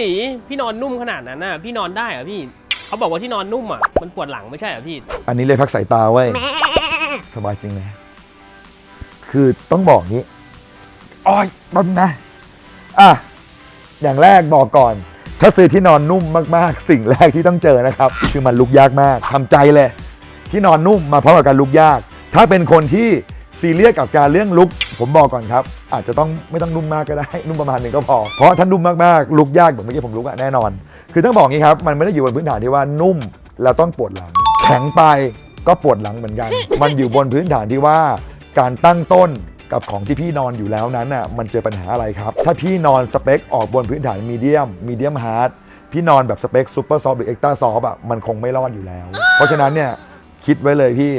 ตีพี่นอนนุ่มขนาดนั้นน่ะพี่นอนได้เหรอพี่เขาบอกว่าที่นอนนุ่มอะมันปวดหลังไม่ใช่เหรอพี่อันนี้เลยพักสายตาไว้ยสบายจริงเลยคือต้องบอกงี้อ้อยต้นนะ อะ อย่างแรกบอกก่อน ถ้าซื้อที่นอนนุ่มมากๆ สิ่งแรกที่ต้องเจอนะครับ คือมันลุกยากมากทำใจเลย ที่นอนนุ่มมาพร้อมกับการลุกยาก ถ้าเป็นคนที่ซีเรียสกับการเรื่องลุก ผมบอกก่อนครับ อาจจะต้องไม่ต้องนุ่มมากก็ได้ นุ่มประมาณหนึ่งก็พอ เพราะถ้านุ่มมากๆลุกยากแบบเมื่อกี้ผมลุกอะแน่นอน คือต้องบอกงี้ครับ มันไม่ได้อยู่บนพื้นฐานที่ว่านุ่มแล้วต้องปวดหลัง แข็งไปก็ปวดหลังเหมือนกัน มันอยู่บนพื้นฐานที่ว่าการตั้งต้นกับของที่พี่นอนอยู่แล้วนั้นน่ะมันเจอปัญหาอะไรครับ ถ้าพี่นอนสเปคออกบนพื้นฐานมีเดียมมีเดียมฮาร์ดพี่นอนแบบสเปคซูเปอร์ซอฟหรือเอ็กต้าซอฟอะมันคงไม่รอดอยู่แล้ว เพราะฉะนั้นเนี่ยคิดไว้เลยพี่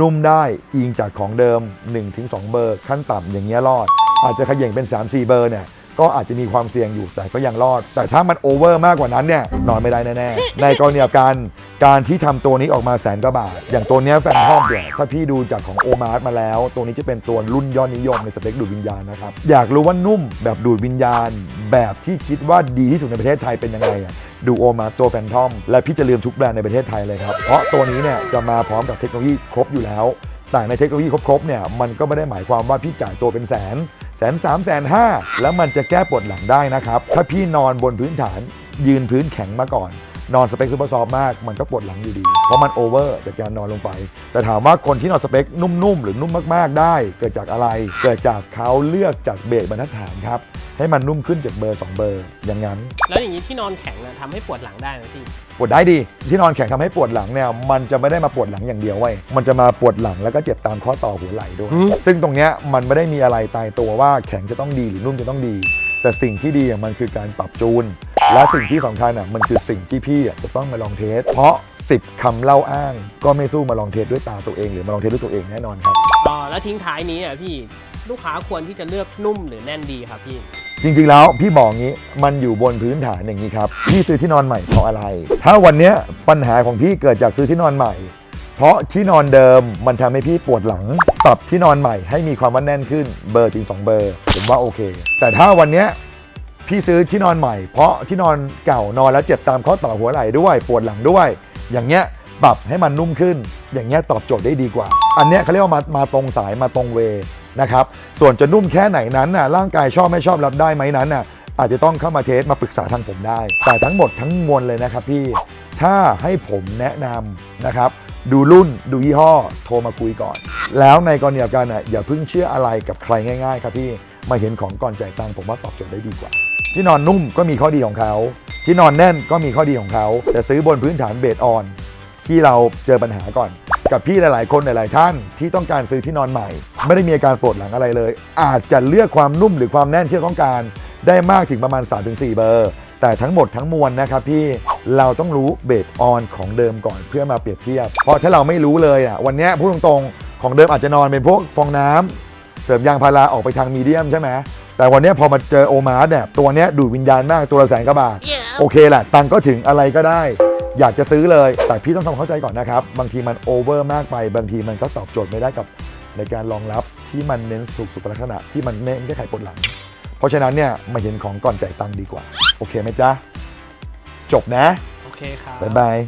นุ่มได้อิงจากของเดิม 1-2 เบอร์ขั้นต่ำอย่างเงี้ยรอด อาจจะขย่งเป็น 3-4 เบอร์เนี่ยก็อาจจะมีความเสี่ยงอยู่แต่ก็ยังรอด แต่ถ้ามันโอเวอร์มากกว่านั้นเนี่ยนอนไม่ได้แน่ๆ ในกรณีกันการที่ทำตัวนี้ออกมาแสนกว่าบาท อย่างตัวนี้แฟนทอมเนี่ยถ้าพี่ดูจากของโอมาร์มาแล้ว ตัวนี้จะเป็นตัวรุ่นยอดนิยมในสเปคดูดวิญญาณนะครับ อยากรู้ว่านุ่มแบบดูดวิญญาณ แบบที่คิดว่าดีที่สุดในประเทศไทยเป็นยังไงอะดูโอมาตัวแฟนทอม และพี่จะลืมทุกแบรนด์ในประเทศไทยเลยครับเพราะตัวนี้เนี่ยจะมาพร้อมกับเทคโนโลยีครบอยู่แล้ว แต่ในเทคโนโลยีครบๆเนี่ยมันก็ไม่ได้หมายความว่าพี่จ่ายตัวเป็นแสนแสนสามแสนห้าแล้วมันจะแก้ปวดหลังได้นะครับ ถ้าพี่นอนบนพื้นฐานยืนพื้นแข็งมาก่อน นอนสเปคซูเปอร์ซอฟต์มากมันก็ปวดหลังอยู่ดี เพราะมันโอเวอร์จากการนอนลงไป แต่ถามว่าคนที่นอนสเปคนุ่มๆ หรือนุ่มมากๆ ได้ เกิดจากอะไร เกิดจากเขาเลือกจากเบรกบรรทัดฐานครับ ให้มันนุ่มขึ้นจากเบอร์ 2 เบอร์ อย่างนั้น แล้วอย่างนี้ที่นอนแข็งน่ะทำให้ปวดหลังได้ไหมพี่ ปวดได้ดี ที่นอนแข็งทำให้ปวดหลังเนี่ยมันจะไม่ได้มาปวดหลังอย่างเดียวไว้ยมันจะมาปวดหลังแล้วก็เจ็บตามข้อต่อหัวไหล่ด้วยอืมซึ่งตรงเนี้ยมันไม่ได้มีอะไรตายตัวว่าแข็งจะต้องดีหรือนุ่มจะต้องดี แต่สิ่งที่ดีอะมันคือการปรับจูน และสิ่งที่สำคัญอะมันคือสิ่งที่พี่อะจะต้องมาลองเทส เพราะ 10คำเล่าอ้าง ก็ไม่สู้มาลองเทสด้วยตาตัวเอง หรือมาลองเทสด้วยตัวเองแน่นอนครับ อ๋อแล้วทิ้งท้ายนี้อะพี่ลูกค้าควรที่จะเลือกนุ่มหรือแน่นดีครับพี่ จริงๆแล้วพี่บอกงี้มันอยู่บนพื้นฐานอย่างนี้ครับพี่ซื้อที่นอนใหม่เพราะอะไร ถ้าวันเนี้ยปัญหาของพี่เกิดจากซื้อที่นอนใหม่ เพราะที่นอนเดิมมันทำให้พี่ปวดหลังปรับที่นอนใหม่ให้มีความว่าแน่นขึ้นเบอร์ถึง 2 เบอร์ผมว่าโอเค แต่ถ้าวันเนี้ยพี่ซื้อที่นอนใหม่ เพราะที่นอนเก่านอนแล้วเจ็บตามข้อต่อหัวไหล่ด้วยปวดหลังด้วย อย่างเงี้ยปรับให้มันนุ่มขึ้น อย่างเงี้ยตอบโจทย์ได้ดีกว่า อันเนี้ยเขาเรียกว่ามามาตรงสายมาตรงเวนะครับส่วนจะนุ่มแค่ไหนนั้นน่ะร่างกายชอบไม่ชอบรับได้ไหมนั้นน่ะอาจจะต้องเข้ามาเทสมาปรึกษาทางผมได้ แต่ทั้งหมดทั้งมวลเลยนะครับพี่ถ้าให้ผมแนะนำนะครับ ดูรุ่นดูยี่ห้อโทรมาคุยก่อน แล้วในกรณีเดียวกันน่ะอย่าเพิ่งเชื่ออะไรกับใครง่าย ๆ ครับพี่มาเห็นของก่อนจ่ายตังค์ผมว่าตอบโจทย์ได้ดีกว่า ที่นอนนุ่มก็มีข้อดีของเขา ที่นอนแน่นก็มีข้อดีของเขา แต่ซื้อบนพื้นฐานเบสออน ที่เราเจอปัญหาก่อน กับพี่หลายๆ คนหลาย ๆ ท่านที่ต้องการซื้อที่นอนใหม่ ไม่ได้มีอาการปวดหลังอะไรเลย อาจจะเลือกความนุ่มหรือความแน่นที่เราต้องการ ได้มากถึงประมาณ 3-4 เบอร์ แต่ทั้งหมดทั้งมวลนะครับพี่ เราต้องรู้เบสออนของเดิมก่อนเพื่อมาเปรียบเทียบ เพราะถ้าเราไม่รู้เลยอะวันเนี้ยพูดตรงๆ ของเดิมอาจจะนอนเป็นพวกฟองน้ำเสริมยางพาราออกไปทางมีเดียมใช่ไหมแต่วันเนี้ยพอมาเจอโอมาร์เนี่ยตัวเนี้ยดูดวิญญาณมากตัวละแสนกว่าบาท โอเคแหละตังค์ก็ถึงอะไรก็ได้ อยากจะซื้อเลย แต่พี่ต้องทำความเข้าใจก่อนนะครับ บางทีมันโอเวอร์มากไป บางทีมันก็ตอบโจทย์ไม่ได้กับในการรองรับที่มันเน้นสุขสุขลักษณะที่มันเน้นแก้ไขปวดหลัง เพราะฉะนั้นเนี่ยมาเห็นของก่อนจ่ายตังค์ดีกว่า โอเคไหมจ๊ะ จบนะ โอเคครับ บ๊ายบาย